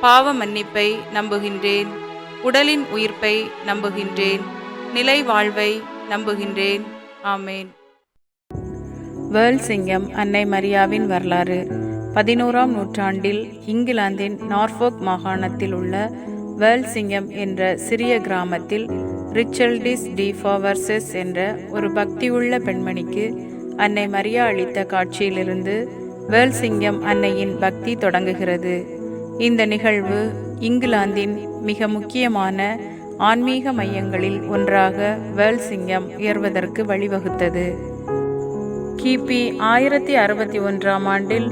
பாவ மன்னிப்பை நம்புகின்றேன். உடலின் உயிர்ப்பை நம்புகின்றேன். நிலை வாழ்வை நம்புகின்றேன். ஆமேன். வேர்ல் சிங்கம் அன்னை மரியாவின் வரலாறு. பதினோராம் நூற்றாண்டில் இங்கிலாந்தின் நார்ஃபோக் மாகாணத்தில் உள்ள வேர்ல் சிங்கம் என்ற சிறிய கிராமத்தில் ரிச்சல்டிஸ் டிஃபாவர்சஸ் என்ற ஒரு பக்தியுள்ள பெண்மணிக்கு அன்னை மரியா அளித்த காட்சியிலிருந்து வேர்ல் சிங்கம் அன்னையின் பக்தி தொடங்குகிறது. இந்த நிகழ்வு இங்கிலாந்தின் மிக முக்கியமான ஆன்மீக மையங்களில் ஒன்றாக வேல்சிங்கம் உயர்வதற்கு வழிவகுத்தது. கிபி ஆயிரத்தி அறுபத்தி ஒன்றாம் ஆண்டில்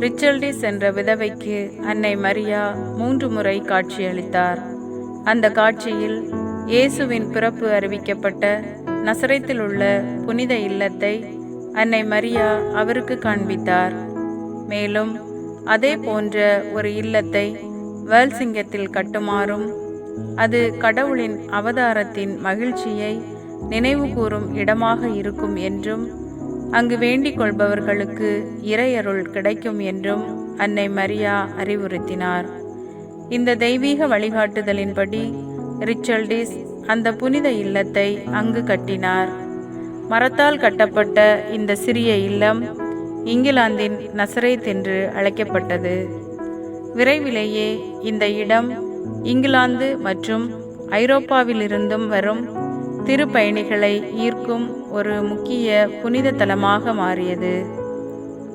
ரிச்சல்டிஸ் என்ற விதவைக்கு அன்னை மரியா மூன்று முறை காட்சியளித்தார் அந்த காட்சியில் இயேசுவின் பிறப்பு அறிவிக்கப்பட்ட நசரத்தில் உள்ள புனித இல்லத்தை அன்னை மரியா அவருக்கு காண்பித்தார். மேலும் அதே போன்ற ஒரு இல்லத்தை வேல்சிங்கத்தில் கட்டுமாறும் அது கடவுளின் அவதாரத்தின் மகிழ்ச்சியை நினைவுகூறும் இடமாக இருக்கும் என்றும் அங்கு வேண்டிக் கொள்பவர்களுக்கு இறையருள் கிடைக்கும் என்றும் அன்னை மரியா அறிவுறுத்தினார். இந்த தெய்வீக வழிகாட்டுதலின்படி ரிச்சல்டிஸ் அந்த புனித இல்லத்தை அங்கு கட்டினார். மரத்தால் கட்டப்பட்ட இந்த சிறிய இல்லம் இங்கிலாந்தின் நசரேத் என்று அழைக்கப்பட்டது. விரைவிலேயே இந்த இடம் இங்கிலாந்து மற்றும் ஐரோப்பாவிலிருந்தும் வரும் திருப்பயணிகளை ஈர்க்கும் ஒரு முக்கிய புனித தலமாக மாறியது.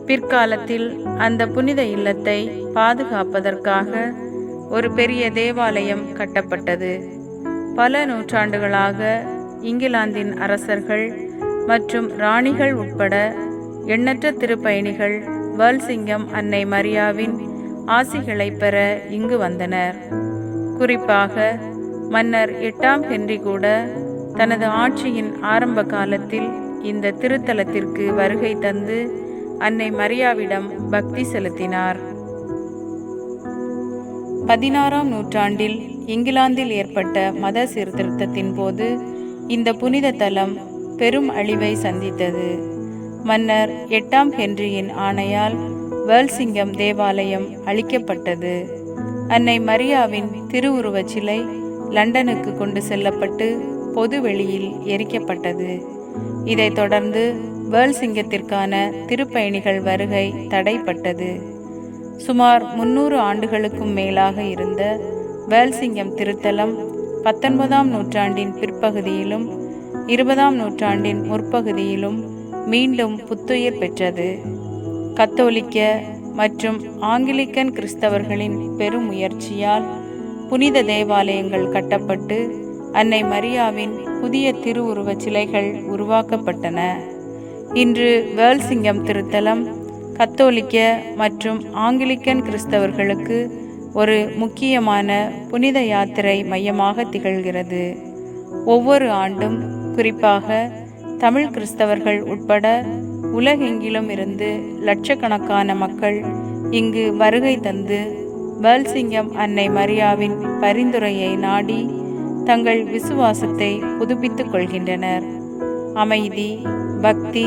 பிற்காலத்தில் அந்த புனித இல்லத்தை பாதுகாப்பதற்காக ஒரு பெரிய தேவாலயம் கட்டப்பட்டது. பல நூற்றாண்டுகளாக இங்கிலாந்தின் அரசர்கள் மற்றும் ராணிகள் உட்பட எண்ணற்ற திருப்பயணிகள் வேல்சிங்கம் அன்னை மரியாவின் ஆசிகளை பெற இங்கு வந்தனர். குறிப்பாக மன்னர் எட்டாம் ஹென்றி கூட தனது ஆட்சியின் ஆரம்ப காலத்தில் இந்த திருத்தலத்திற்கு வருகை தந்து அன்னை மரியாவிடம் பக்தி செலுத்தினார். பதினாறாம் நூற்றாண்டில் இங்கிலாந்தில் ஏற்பட்ட மத சீர்திருத்தத்தின் போது இந்த புனித தலம் பெரும் அழிவை சந்தித்தது. மன்னர் எட்டாம் ஹென்ரியின் ஆணையால் வேல்சிங்கம் தேவாலயம் அழிக்கப்பட்டது. அன்னை மரியாவின் திருவுருவச் சிலை லண்டனுக்கு கொண்டு செல்லப்பட்டு பொது வெளியில் எரிக்கப்பட்டது. இதைத் தொடர்ந்து வேல்சிங்கத்திற்கான திருப்பயணிகள் வருகை தடைப்பட்டது. சுமார் முன்னூறு ஆண்டுகளுக்கும் மேலாக இருந்த வேல்சிங்கம் திருத்தலம் பத்தொன்பதாம் நூற்றாண்டின் பிற்பகுதியிலும் இருபதாம் நூற்றாண்டின் முற்பகுதியிலும் மீண்டும் புத்துயிர் பெற்றது. கத்தோலிக்க மற்றும் ஆங்கிலிக்கன் கிறிஸ்தவர்களின் பெரும் முயற்சியால் புனித தேவாலயங்கள் கட்டப்பட்டு அன்னை மரியாவின் புதிய திருவுருவச் சிலைகள் உருவாக்கப்பட்டன. இன்று வேல்சிங்கம் திருத்தலம் கத்தோலிக்க மற்றும் ஆங்கிலிக்கன் கிறிஸ்தவர்களுக்கு ஒரு முக்கியமான புனித யாத்திரை மையமாக திகழ்கிறது. ஒவ்வொரு ஆண்டும் குறிப்பாக தமிழ் கிறிஸ்தவர்கள் உட்பட உலகெங்கிலும் இருந்து லட்சக்கணக்கான மக்கள் இங்கு வருகை தந்து வேல்சிங்கம் அன்னை மரியாவின் பரிந்துரையை நாடி தங்கள் விசுவாசத்தை புதுப்பித்துக் கொள்கின்றனர். அமைதி பக்தி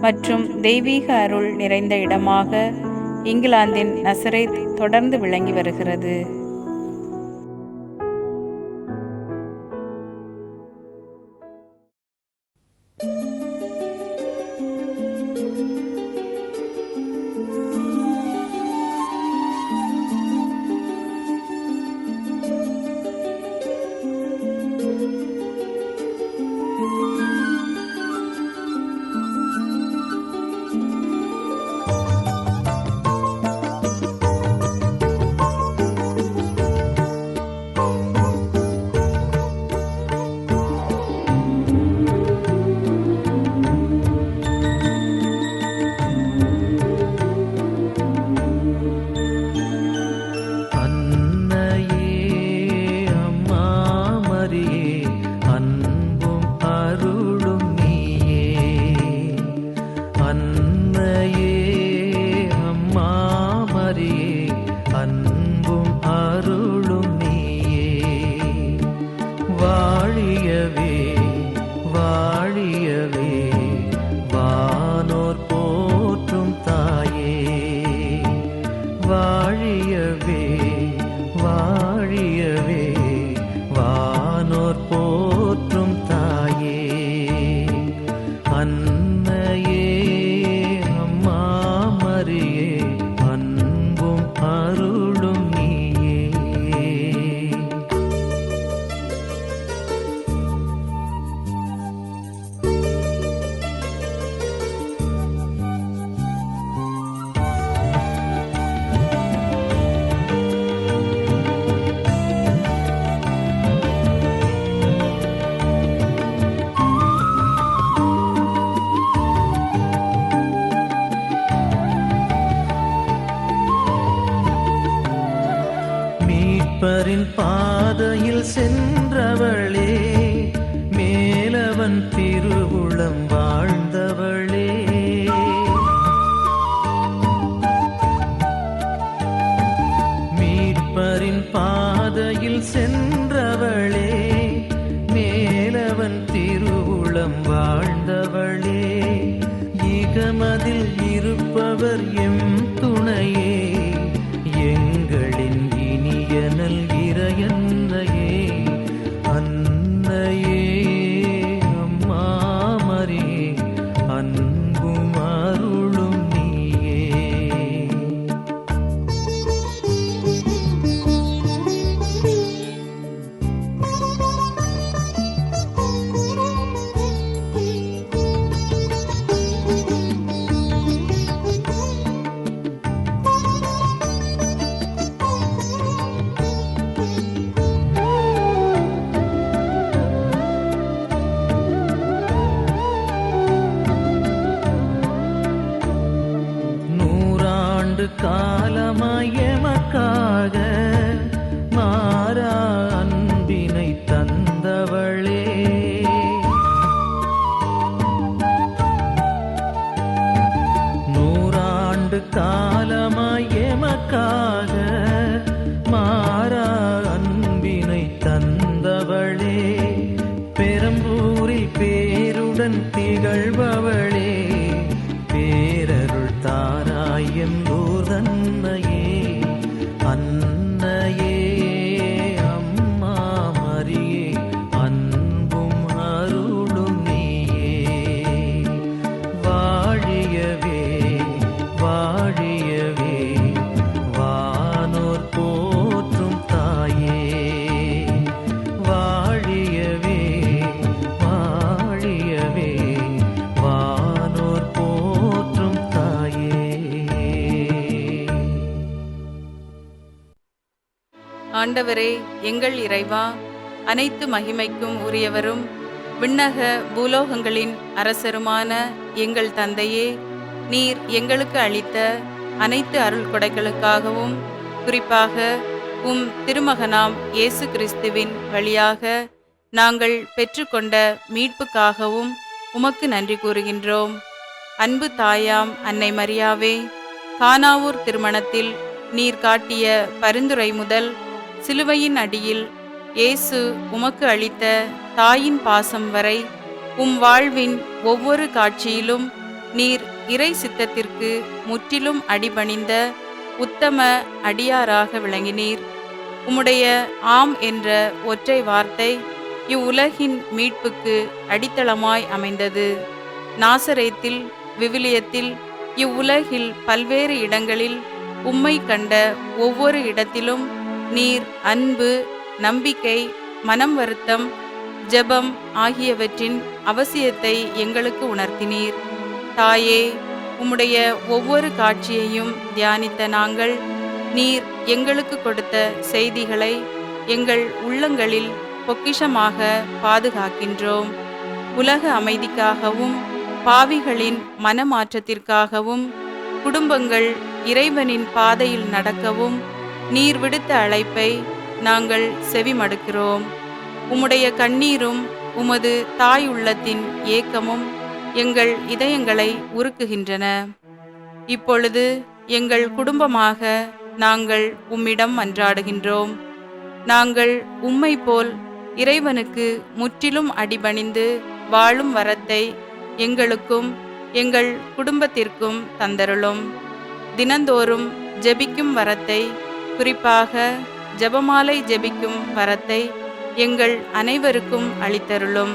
மற்றும் தெய்வீக அருள் நிறைந்த இடமாக இங்கிலாந்தின் நசரேத் தொடர்ந்து விளங்கி வருகிறது. anh பாதையில் சென்றவளே மேலவன் திருவுளம் வாழ்ந்தவளே. மீட்பரின் பாதையில் சென்றவளே மேலவன் திருவுளம் வாழ்ந்தவளே. இகமதில் இருப்பவர் எம் நூறாண்டு வாழியவே வானோர் போற்றும் தாயே. வாழியவே வாழியவே வானோர் போற்றும் தாயே. ஆண்டவரே எங்கள் இறைவா அனைத்து மகிமைக்கும் உரியவரும் விண்ணக பூலோகங்களின் அரசருமான எங்கள் தந்தையே நீர் எங்களுக்கு அளித்த அனைத்து அருள் கொடைகளுக்காகவும் குறிப்பாக உம் திருமகனாம் இயேசு கிறிஸ்துவின் வழியாக நாங்கள் பெற்றுக்கொண்ட மீட்புக்காகவும் உமக்கு நன்றி கூறுகின்றோம். அன்பு தாயாம் அன்னை மரியாவே கானாவூர் திருமணத்தில் நீர் காட்டிய பரிந்துரை முதல் சிலுவையின் அடியில் இயேசு உமக்கு அளித்த தாயின் பாசம் வரை உம் வாழ்வின் ஒவ்வொரு காட்சியிலும் நீர் இறை சித்தத்திற்கு முற்றிலும் அடிபணிந்த உத்தம அடியாராக விளங்கினீர். உம்முடைய ஆம் என்ற ஒற்றை வார்த்தை இவ்வுலகின் மீட்புக்கு அடித்தளமாய் அமைந்தது. நாசரேத்தில் விவிலியத்தில் இவ்வுலகில் பல்வேறு இடங்களில் உம்மை கண்ட ஒவ்வொரு இடத்திலும் நீர் அன்பு நம்பிக்கை மனம் வருத்தம் ஜெபம் ஆகியவற்றின் அவசியத்தை எங்களுக்கு உணர்த்தினீர். தாயே உம்முடைய ஒவ்வொரு காட்சியையும் தியானித்த நாங்கள் நீர் எங்களுக்கு கொடுத்த செய்திகளை எங்கள் உள்ளங்களில் பொக்கிஷமாக பாதுகாக்கின்றோம். உலக அமைதிக்காகவும் பாவிகளின் மனமாற்றத்திற்காகவும் குடும்பங்கள் இறைவனின் பாதையில் நடக்கவும் நீர் விடுத்த அழைப்பை நாங்கள் செவிமடுக்கிறோம். உம்முடைய கண்ணீரும் உமது தாய் உள்ளத்தின் ஏக்கமும் எங்கள் இதயங்களை உருக்குகின்றன. இப்பொழுது எங்கள் குடும்பமாக நாங்கள் உம்மிடம் மன்றாடுகின்றோம் நாங்கள் உம்மை போல் இறைவனுக்கு முற்றிலும் அடிபணிந்து வாழும் வரத்தை எங்களுக்கும் எங்கள் குடும்பத்திற்கும் தந்தருளும். தினந்தோறும் ஜெபிக்கும் வரத்தை குறிப்பாக ஜெபமாலை ஜெபிக்கும் வரத்தை எங்கள் அனைவருக்கும் அளித்தருளும்.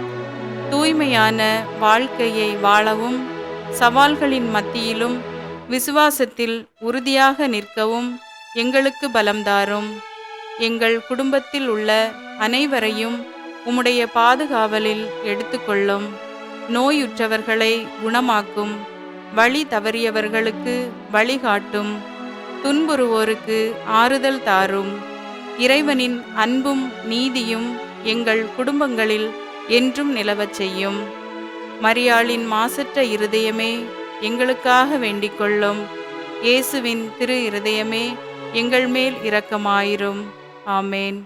தூய்மையான வாழ்க்கையை வாழவும் சவால்களின் மத்தியிலும் விசுவாசத்தில் உறுதியாக நிற்கவும் எங்களுக்கு பலம் தாரும். எங்கள் குடும்பத்தில் உள்ள அனைவரையும் உம்முடைய பாதுகாவலில் எடுத்துக்கொள்ளும். நோயுற்றவர்களை குணமாக்கும். வழி தவறியவர்களுக்கு வழிகாட்டும். துன்புறுவோருக்கு ஆறுதல் தாரும். இறைவனின் அன்பும் நீதியும் எங்கள் குடும்பங்களில் என்றும் நிலவச் செய்யும். மரியாளின் மாசற்ற இருதயமே எங்களுக்காக வேண்டிக் கொள்ளும் இயேசுவின் திரு இருதயமே எங்கள் மேல் இரக்கமாயிரும். ஆமேன்.